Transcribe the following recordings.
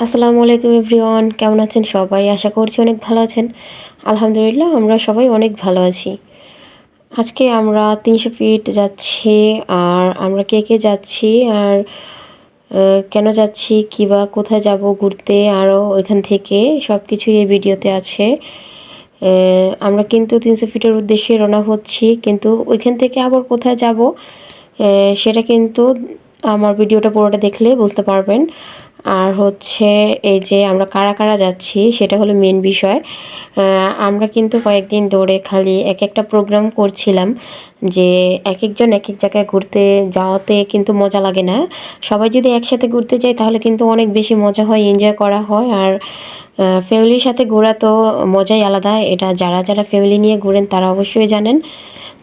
আসসালামু আলাইকুম এভরিওয়ান, কেমন আছেন সবাই? আশা করছি অনেক ভালো আছেন। আলহামদুলিল্লাহ, আমরা সবাই অনেক ভালো আছি। আজকে আমরা তিনশো ফিট যাচ্ছি, আর আমরা কে কে যাচ্ছি, আর কেন যাচ্ছি, কী বা কোথায় যাব ঘুরতে, আরও ওইখান থেকে সব কিছুই এই ভিডিওতে আছে। আমরা কিন্তু তিনশো ফিটের উদ্দেশ্যে রওনা হচ্ছি, কিন্তু ওইখান থেকে আবার কোথায় যাব সেটা কিন্তু আমার ভিডিওটা পুরোটা দেখলে বুঝতে পারবেন। আর হচ্ছে এই যে আমরা কারা কারা যাচ্ছি, সেটা হলো মেন বিষয়। আমরা কিন্তু কয়েকদিন ধরে খালি এক একটা প্রোগ্রাম করছিলাম যে এক একজন এক এক জায়গায় ঘুরতে যাওয়াতে কিন্তু মজা লাগে না। সবাই যদি একসাথে ঘুরতে যায় তাহলে কিন্তু অনেক বেশি মজা হয় এনজয় করা হয়। আর ফ্যামিলির সাথে ঘোরা তো মজাই আলাদা। এটা যারা যারা ফ্যামিলি নিয়ে ঘুরেন তারা অবশ্যই জানেন।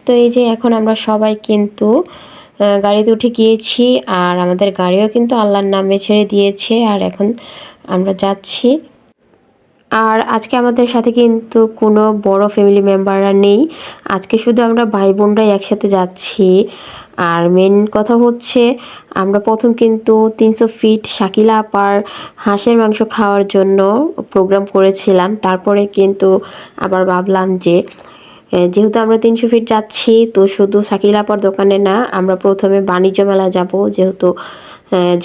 তো এই যে এখন আমরা সবাই কিন্তু গাড়িতে উঠে গিয়েছি আর আমাদের গাড়িও কিন্তু আল্লাহর নামে ছেড়ে দিয়েছে আর এখন আমরা যাচ্ছি। আর আজকে আমাদের সাথে কিন্তু কোনো বড় ফ্যামিলি মেম্বাররা নেই। আজকে শুধু আমরা ভাই বোনরাই একসাথে যাচ্ছি। আর মেন কথা হচ্ছে, আমরা প্রথম কিন্তু তিনশো ফিট শাকিলা আপার হাঁসের মাংস খাওয়ার জন্য প্রোগ্রাম করেছিলাম। তারপরে কিন্তু আবার ভাবলাম যে যেহেতু আমরা তিনশো ফিট যাচ্ছি, তো শুধু শাকিল আপার দোকানে না, আমরা প্রথমে বাণিজ্য মেলা যাব। যেহেতু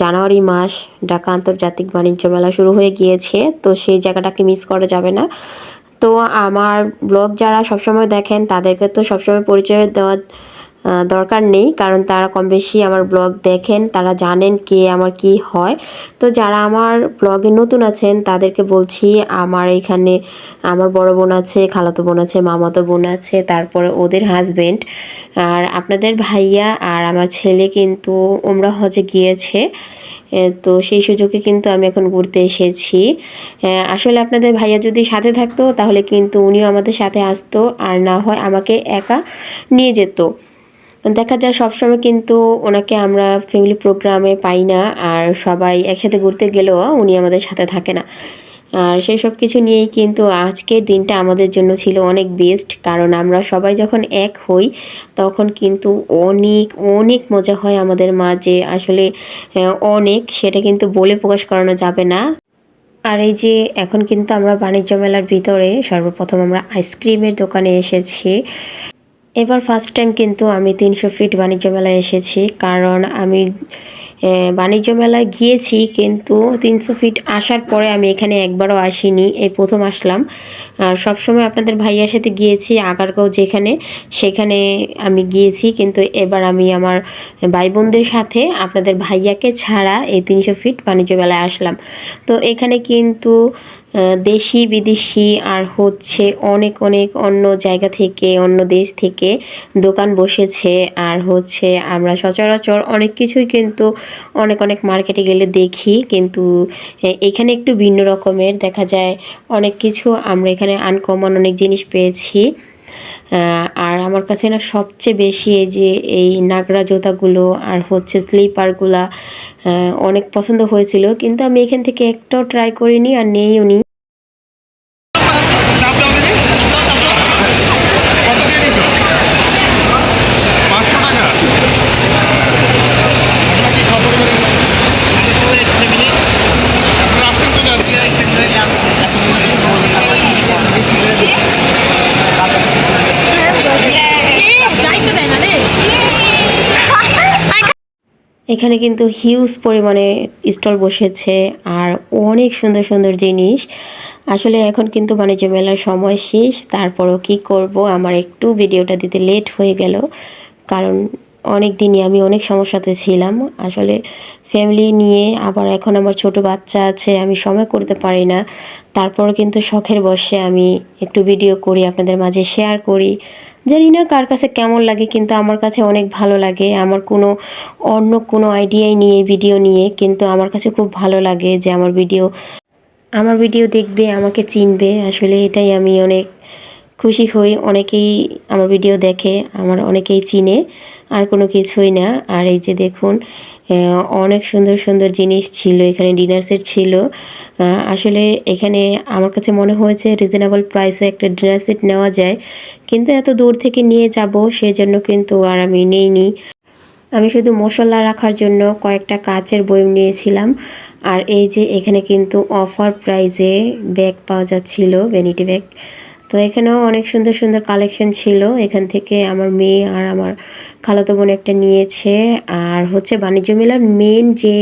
জানুয়ারি মাস, ঢাকা আন্তর্জাতিক বাণিজ্য মেলা শুরু হয়ে গিয়েছে, তো সেই জায়গাটাকে মিস করা যাবে না। তো আমার ব্লগ যারা সবসময় দেখেন, তাদেরকে তো সবসময় পরিচয় দেওয়া দরকার নেই, কারণ তারা কম বেশি আমার ব্লগ দেখেন, তারা জানেন কে আমার কি হয়। তো যারা আমার ব্লগে নতুন আছেন, তাদেরকে বলছি, আমার এখানে আমার বড় বোন আছে, খালাতো বোন আছে, মামাতো বোন আছে, তারপরে ওদের হাজবেন্ড আর আপনাদের ভাইয়া আর আমার ছেলে কিন্তু ওমরা হজে গিয়েছে। তো সেই সুযোগে কিন্তু আমি এখন ঘুরতে এসেছি। আসলে আপনাদের ভাইয়া যদি সাথে থাকতো, তাহলে কিন্তু উনিও আমাদের সাথে আসতো, আর না হয় আমাকে একা নিয়ে যেত। দেখা যায় সবসময় কিন্তু ওনাকে আমরা ফ্যামিলি প্রোগ্রামে পাই না আর সবাই একসাথে ঘুরতে গেলেও উনি আমাদের সাথে থাকে না। আর সেই সব কিছু নিয়েই কিন্তু আজকের দিনটা আমাদের জন্য ছিল অনেক বেস্ট কারণ আমরা সবাই যখন এক হই, তখন কিন্তু অনেক অনেক মজা হয় আমাদের মাঝে। আসলে অনেক সেটা কিন্তু বলে প্রকাশ করানো যাবে না। আর এই যে এখন কিন্তু আমরা বাণিজ্য মেলার ভিতরে সর্বপ্রথম আমরা আইসক্রিমের দোকানে এসেছি। এবার ফার্স্ট টাইম কিন্তু আমি তিনশো ফিট বাণিজ্য মেলায় এসেছি। কারণ আমি বাণিজ্য মেলায় গিয়েছি কিন্তু তিনশো ফিট আসার পরে আমি এখানে একবারও আসিনি। এই প্রথম আসলাম। আর সবসময় আপনাদের ভাইয়ার সাথে গিয়েছি, আগারগাঁও যেখানে, সেখানে আমি গিয়েছি। কিন্তু এবার আমি আমার ভাই বোনদের সাথে, আপনাদের ভাইয়াকে ছাড়া এই তিনশো ফিট বাণিজ্য মেলায় আসলাম। তো এখানে কিন্তু দেশি বিদেশি আর হচ্ছে অনেক অনেক অন্য জায়গা থেকে, অন্য দেশ থেকে দোকান বসেছে। আর হচ্ছে আমরা সচরাচর অনেক কিছুই কিন্তু অনেক অনেক মার্কেটে গেলে দেখি। কিন্তু এখানে একটু ভিন্ন রকমের। দেখা যায় অনেক কিছু আমরা এখানে আনকমন অনেক জিনিস পেয়েছি। আর আমার কাছে না সবচেয়ে বেশি এই যে এই নাগরা জোতাগুলো আর হচ্ছে স্লিপারগুলা অনেক পছন্দ হয়েছিল। কিন্তু আমি এখান থেকে একটাও ট্রাই করিনি আর নেইও নি। এখানে কিন্তু হিউজ পরিমাণে স্টল বসেছে আর অনেক সুন্দর সুন্দর জিনিস। আসলে এখন কিন্তু বাণিজ্য মেলার সময় শেষ, তারপরও কি করব? আমার একটু ভিডিওটা দিতে লেট হয়ে গেল, কারণ অনেক দিনই আমি অনেক সমস্যাতে ছিলাম। আসলে ফ্যামিলি নিয়ে আবার এখন আমার ছোট বাচ্চা আছে, আমি সময় করতে পারি না। তারপর কিন্তু শখের বসে আমি একটু ভিডিও করি, আপনাদের মাঝে শেয়ার করি। জানি না কার কাছে কেমন লাগে, কিন্তু আমার কাছে অনেক ভালো লাগে। আমার কোনো, অন্য কোনো আইডিয়াই নিয়ে ভিডিও নিয়ে, কিন্তু আমার কাছে খুব ভালো লাগে যে আমার ভিডিও আমার ভিডিও দেখবে, আমাকে চিনবে। আসলে এটাই আমি অনেক খুশি হই। অনেকেই আমার ভিডিও দেখে, আমার অনেকেই চিনে। আর কোনো কিছুই না। আর এই যে দেখুন অনেক সুন্দর সুন্দর জিনিস ছিল, এখানে ডিনার সেট ছিল। আসলে এখানে আমার কাছে মনে হয়েছে রিজনেবল প্রাইসে একটা ডিনার সেট নেওয়া যায়। কিন্তু এত দূর থেকে নিয়ে যাব, সেজন্য কিন্তু আর আমি নেইনি। আমি শুধু মশলা রাখার জন্য কয়েকটা কাচের বয়ম নিয়েছিলাম। আর এই যে এখানে কিন্তু অফার প্রাইজে ব্যাগ পাওয়া যাচ্ছিল ভ্যানিটি ব্যাগ তো এখানেও অনেক সুন্দর সুন্দর কালেকশন ছিল। এখান থেকে আমার মেয়ে আর আমার খালাতো বোন একটা নিয়েছে। আর হচ্ছে বাণিজ্য মেলার মেন যে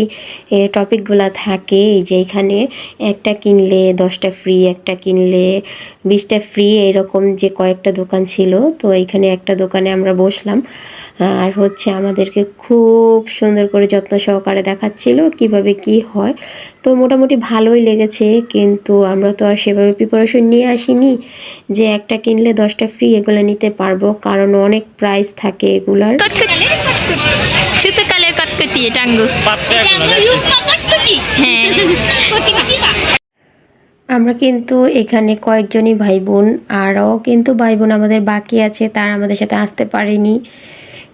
টপিকগুলো থাকে, এই যে এখানে একটা কিনলে দশটা ফ্রি একটা কিনলে বিশটা ফ্রি এরকম যে কয়েকটা দোকান ছিল, তো এইখানে একটা দোকানে আমরা বসলাম। আর হচ্ছে আমাদেরকে খুব সুন্দর করে যত্ন সহকারে দেখাচ্ছিল কীভাবে কি হয়। তো মোটামুটি ভালোই লেগেছে, কিন্তু আমরা তো আর সেভাবে প্রিপারেশন নিয়ে আসিনি যে একটা কিনলে দশটা ফ্রি এগুলো নিতে পারব, কারণ অনেক প্রাইস থাকে এগুলার। কটকটি? ছোট কালের কটকটি টাঙ্গু হ্যাঁ। আমরা কিন্তু এখানে কয়েকজনই ভাই বোন আরও কিন্তু ভাই বোন আমাদের বাকি আছে তারা আমাদের সাথে আসতে পারেনি।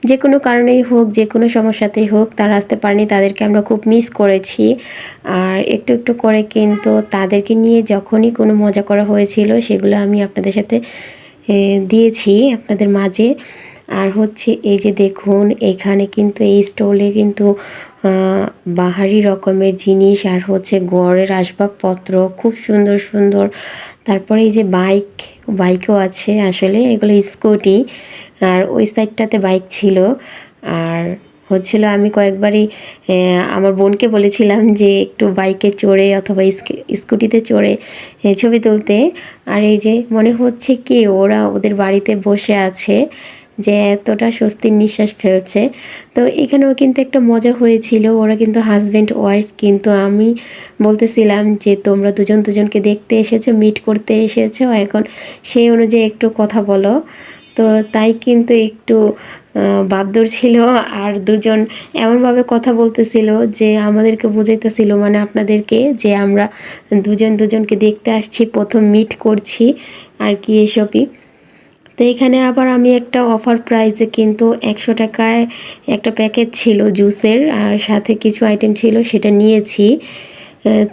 যে কোনো কারণেই হোক যে কোনো সমস্যাতেই হোক তারা আসতে পারেনি তাদেরকে আমরা খুব মিস করেছি। আর একটু একটু করে কিন্তু তাদেরকে নিয়ে যখনই কোনো মজা করা হয়েছিল সেগুলো আমি আপনাদের সাথে দিয়েছি আপনাদের মাঝে। আর হচ্ছে এই যে দেখুন, এখানে কিন্তু এই স্টলে কিন্তু বাহারি রকমের জিনিস আর হচ্ছে গড়ের আসবাবপত্র, খুব সুন্দর সুন্দর। তারপরে এই যে বাইক, বাইকও আছে আসলে, এগুলো স্কুটি। আর ওই সাইডটাতে বাইক ছিল। আর হচ্ছিল আমি কয়েকবারই আমার বোনকে বলেছিলাম যে একটু বাইকে চড়ে অথবা স্কুটিতে চড়ে ছবি তুলতে। আর এই যে মনে হচ্ছে কি, ওরা ওদের বাড়িতে বসে আছে। যে এতটা স্বস্তির নিঃশ্বাস ফেলছে। তো এখানেও কিন্তু একটা মজা হয়েছিল। ওরা কিন্তু হাজব্যান্ড ওয়াইফ কিন্তু আমি বলতেছিলাম যে, তোমরা দুজন দুজনকে দেখতে এসেছ মিট করতে এসেছ, এখন সেই অনুযায়ী একটু কথা বলো। তো তাই কিন্তু একটু বাবদর ছিল আর দুজন এমনভাবে কথা বলতেছিল যে, আমাদেরকে বুঝাইতেছিল মানে আপনাদেরকে যে, আমরা দুজন দুজনকে দেখতে আসছি, প্রথম মিট করছি আর কি এসবই। তো এখানে আবার আমি একটা অফার প্রাইসে কিন্তু একশো টাকায় একটা প্যাকেট ছিল জুসের আর সাথে কিছু আইটেম ছিল সেটা নিয়েছি।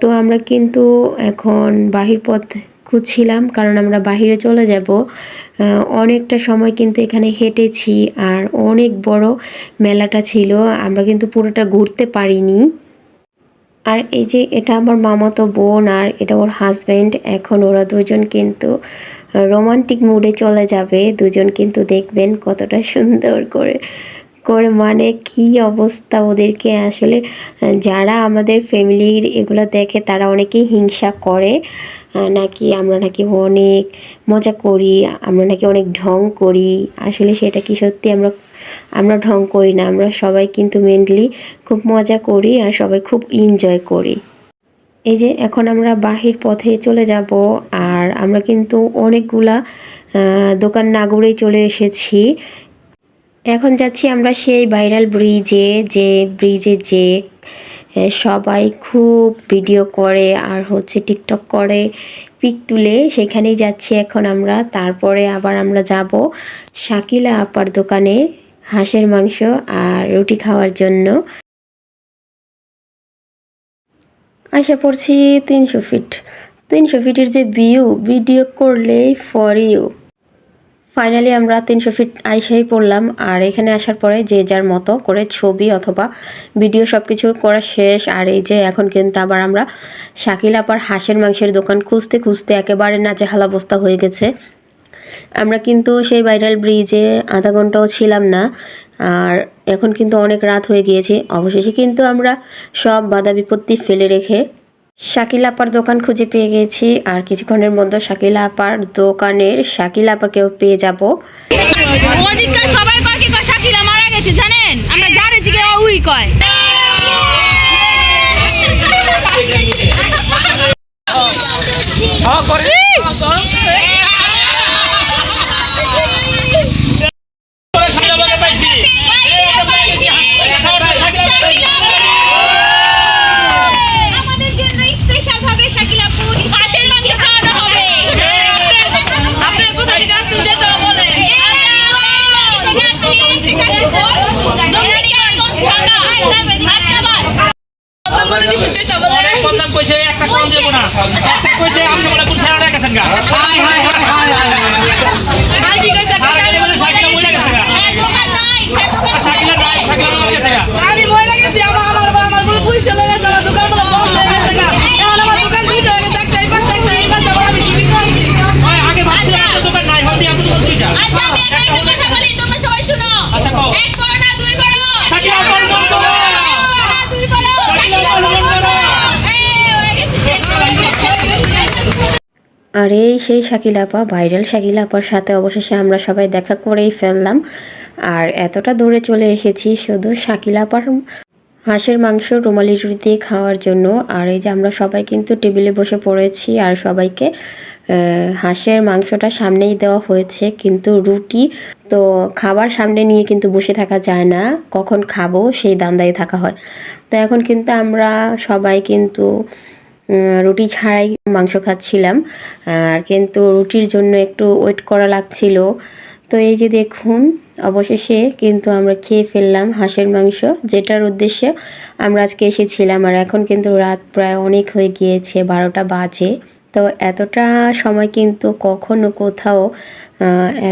তো আমরা কিন্তু এখন বাহির পথ খুঁজছিলাম, কারণ আমরা বাহিরে চলে যাব। অনেকটা সময় কিন্তু এখানে হেঁটেছি, আর অনেক বড় মেলাটা ছিল, আমরা কিন্তু পুরোটা ঘুরতে পারিনি। আর এই যে এটা আমার মামাতো বোন, আর এটা ওর হাজব্যান্ড এখন ওরা দুজন কিন্তু রোমান্টিক মুডে চলে যাবে, দুজন কিন্তু দেখবেন কতটা সুন্দর করে করে মানে কি অবস্থা ওদেরকে। আসলে যারা আমাদের ফ্যামিলির এগুলো দেখে তারা অনেকেই হিংসা করে নাকি আমরা নাকি অনেক মজা করি, আমরা নাকি অনেক ঢং করি। আসলে সেটা কি সত্যি আমরা আমরা ঢং করি না, আমরা সবাই কিন্তু মেনলি খুব মজা করি আর সবাই খুব এনজয় করি। এই যে এখন আমরা বাহির পথে চলে যাব আর আমরা কিন্তু অনেকগুলা দোকান না ঘুরেই চলে এসেছি। এখন যাচ্ছি আমরা সেই ভাইরাল ব্রিজে যে ব্রিজে যে সবাই খুব ভিডিও করে আর হচ্ছে টিকটক করে, পিক তুলে। সেখানেই যাচ্ছি এখন আমরা। তারপরে আবার আমরা যাব শাকিলা আপার দোকানে হাঁসের মাংস আর রুটি খাওয়ার জন্য। আশা পড়ছি তিনশো ফিট তিনশো ফিটের যে ভিউ ভিডিও করলেই ফর ইউ ফাইনালি আমরা তিনশো ফিট আইসাই পড়লাম, আর এখানে আসার পরে যে যার মতো করে ছবি অথবা ভিডিও সব কিছু করা শেষ, আর এই যে এখন কিন্তু আবার আমরা শাকিল আপার হাঁসের মাংসের দোকান খুঁজতে খুঁজতে একেবারে নাচে হাল অবস্থা হয়ে গেছে। আমরা কিন্তু সেই ভাইরাল ব্রিজে আধা ঘন্টাও ছিলাম না। আর এখন কিন্তু অনেক রাত হয়ে গিয়েছে। অবশেষে কিন্তু আমরা সব বাধা বিপত্তি ফেলে রেখে শাকিল আপার দোকান খুঁজে পেয়ে গেছি। আর কিছুক্ষণের মধ্যে শাকিল আপার দোকানের শাকিল আপাকেও পেয়ে যাব। ওদিককার সবাই কয় কি কয়? শাকিলা মারা গেছে জানেন? আমরা জানে জিগে উই কয়। হ্যাঁ করে শাকিলাবাকে পাইছি এই একটা পেয়ে গেছি একেবারে শাকিলা আমাদের জন্য স্পেশাল ভাবে শাকিলা ফুড হাঁসের মাংস খাওয়ানো হবে আপনারা কোথা থেকে আসছেন সেটাও বলেন অনেক বদনাম কইছে একটা কম দেবো না একটা কইছে আপনি বলে কোন ছাড়া গেছেন গা আর এখানে বলে শাকিলা মরে গেছে গা আর শাকিলা নাই শাকিলা মরে গেছে গা আমি মরে গেছি, আমার আমার আমার বলে পুলিশ চলে গেছে, আমার দোকান আর সেই শাকিল আপা ভাইরাল শাকিল আপার সাথে অবশেষে আমরা সবাই দেখা করেই ফেললাম। আর এতটা দূরে চলে এসেছি শুধু শাকিল আপার হাঁসের মাংস, রুমালি রুটি দিয়ে খাওয়ার জন্য। আর এই যে আমরা সবাই কিন্তু টেবিলে বসে পড়েছি আর সবাইকে হাঁসের মাংসটা সামনেই দেওয়া হয়েছে। কিন্তু রুটি তো খাবার সামনে নিয়ে কিন্তু বসে থাকা যায় না। কখন খাব সেই দান্দায় থাকা হয়। তো এখন কিন্তু আমরা সবাই কিন্তু রুটি ছাড়াই মাংস খাচ্ছিলাম। আর কিন্তু রুটির জন্য একটু ওয়েট করা লাগছিল। তো এই যে দেখুন, অবশেষে কিন্তু আমরা খেয়ে ফেললাম হাঁসের মাংস, যেটার উদ্দেশ্যে আমরা আজকে এসেছিলাম। আর এখন কিন্তু রাত প্রায় অনেক হয়ে গিয়েছে, বারোটা বাজে। তো এতটা সময় কিন্তু কখনো কোথাও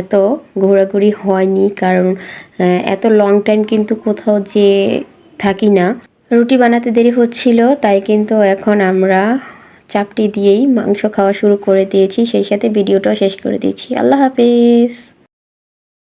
এত ঘোরাঘুরি হয়নি। কারণ এত লং টাইম কিন্তু কোথাও যে থাকি না। রুটি বানাতে দেরি হচ্ছিল, তাই কিন্তু এখন আমরা চাপটি দিয়েই মাংস খাওয়া শুরু করে দিয়েছি। সেই সাথে ভিডিওটাও শেষ করে দিয়েছি। আল্লাহ হাফেজ।